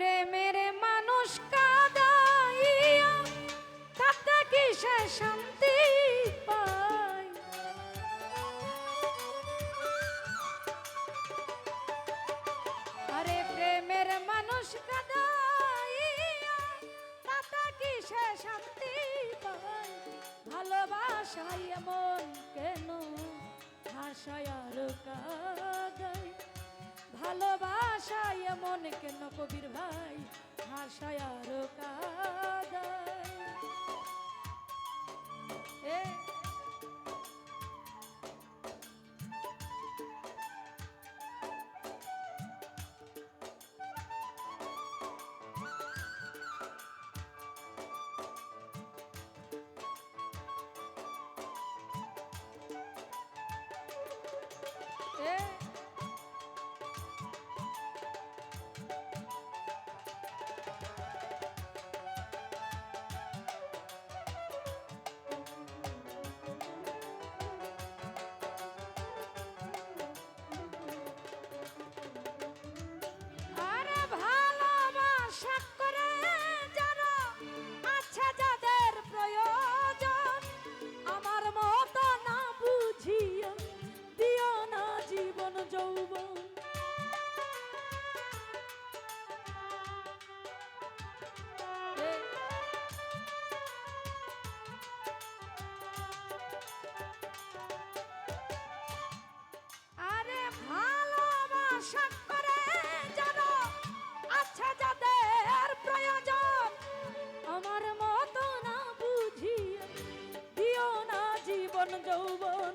প্রেমের মানুষ কাদাইয়া তাতে কি সে শান্তি পায়? আরে প্রেমের মানুষ কাদাইয়া তাতে কি সে শান্তি পায়? ভালোবাসায় এমন কেন? ভাষায় আর কাদায়। ভালোবাসায় মনে কেন কবির ভাই? ভাষায় আর কাদায়। ভালোবাসা করে জানো আচ্ছা যাদের প্রয়োজন। আমার মতো না বুঝিয়া দিও না জীবন যৌবন,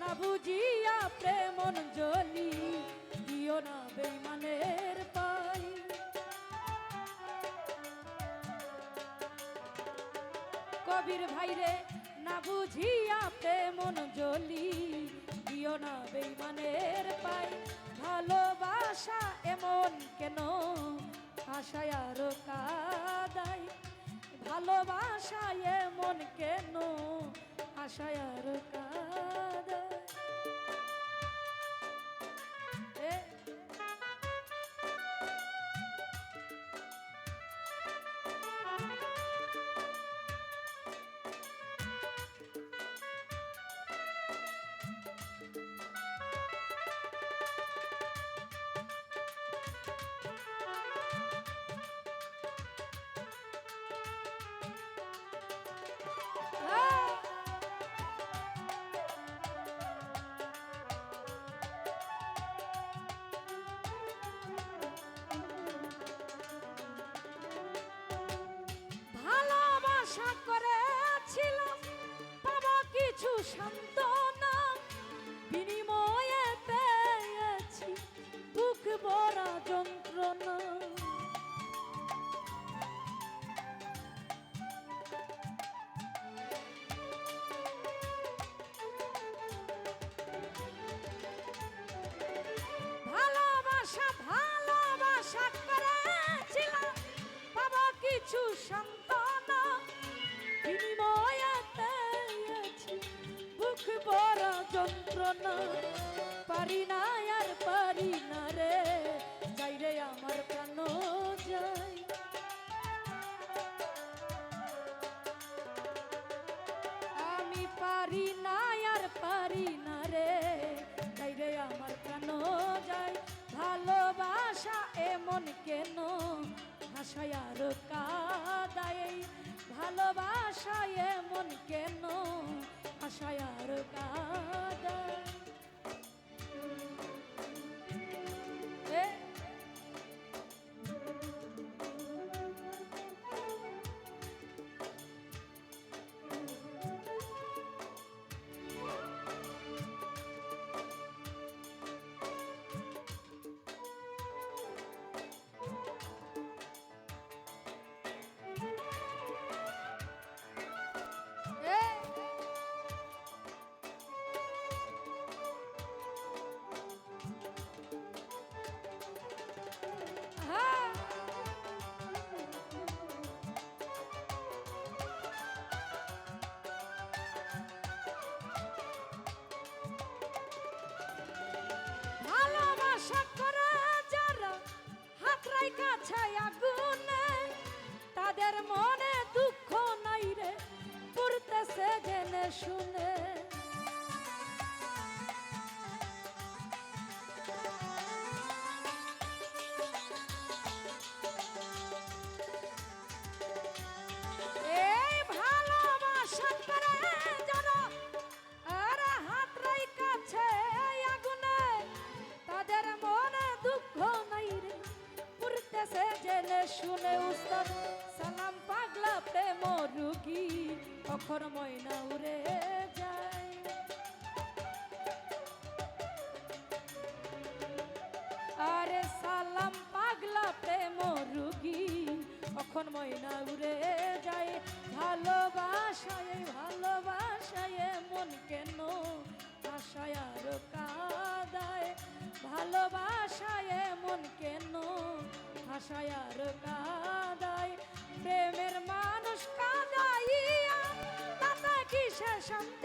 না বুঝিয়া প্রেমন জলি দিও না বেইমানের পাই কবির ভাইরে, না বুঝিয়া প্রেমন জলি দিও না বেইমানের পাই ভালোবাসা এমন কেন? আশায় আর কাদাই ভালোবাসা এমন কেন? পারি না আর পারি জেনে শুনে উস্তাদ সালাম পাগলা প্রেম রুগী কখন ময়না উড়ে যায়। আরে সালাম পাগলা প্রেম রুগী কখন ময়না উড়ে যায়। ভালোবাসায় ভালোবাসায় মন কেন আশায় আর কাদায়? ভালোবাসায় মন কেন আশায় আর কিসে